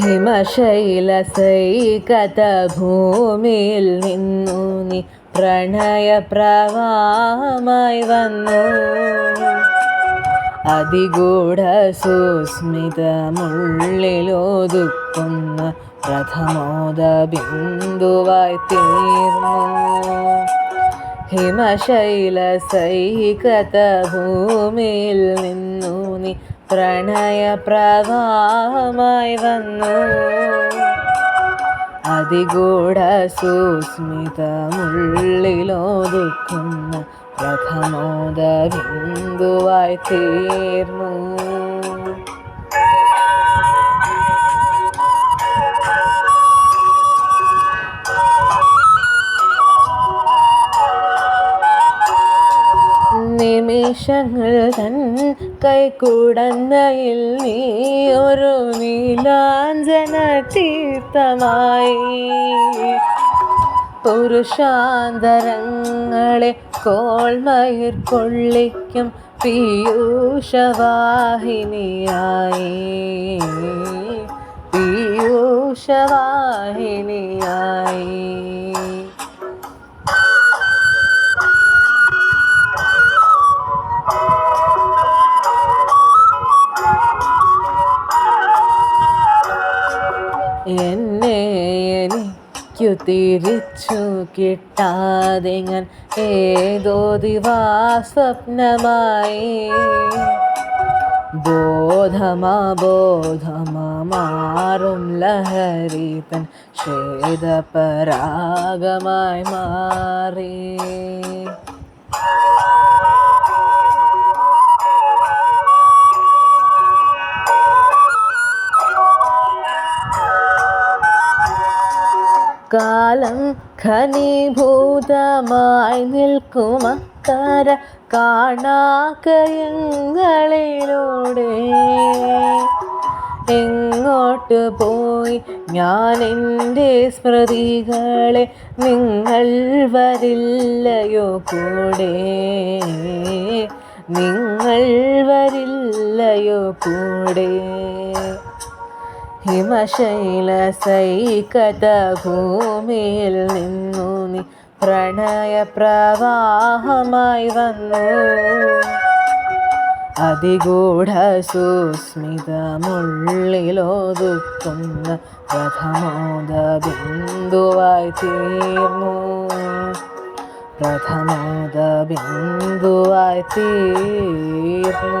ഹിമശൈല സൈകത ഭൂമിയിൽ നിന്നു നീ പ്രണയപ്രവാഹമായി വന്നു. അതിഗൂഢ സുസ്മിതമുള്ളിലോതുക്കുന്ന പ്രഥമോദ ബിന്ദുവായി തീർന്നു. ഹിമശൈല സൈകത ഭൂമിയിൽ നിന്നു നീ പ്രണയപ്രവാഹമായി വന്നു. അതിഗൂഢ സുസ്മിതമുള്ളിലൊതുക്കുന്ന പ്രഥമോദ ബിന്ദുവായി തീർന്നു. നിമിഷങ്ങൾ തൻ കൈക്കുടന്നയിൽ നീ ഒരു നീലാഞ്ജന തീർത്ഥമായി പുരുഷാന്തരങ്ങളെ കോൾമയിർ കൊള്ളിക്കും പീയൂഷവാഹിനിയായി. പീയൂഷവാഹിനിയായി എന്നെ എനിക്കു തിരിച്ചു കിട്ടാതെ ഞാൻ ഏതോ ദിവാസ്വപ്നമായി. ബോധമാബോധമാറും ലഹരി തൻ ശ്വേതപരാഗമായി മാറി. കാലം ഘനീഭൂതമായി നിൽക്കുമക്കര കാണാക്കയങ്ങളിലൂടെ. എങ്ങോട്ട് പോയി ഞാൻ എന്റെ സ്മൃതികളെ നിങ്ങൾ വരില്ലയോ കൂടെ? നിങ്ങൾ വരില്ലയോ കൂടെ? ഹിമശൈല സൈകത ഭൂമിയിൽ നിന്നു നീ പ്രണയപ്രവാഹമായി വന്നു. അതിഗൂഢ സുസ്മിതമുള്ളിലോതുക്കുന്ന പ്രഥമോദ ബിന്ദുവായി തീർന്നു. പ്രഥമോദ ബിന്ദുവായി തീർന്നു.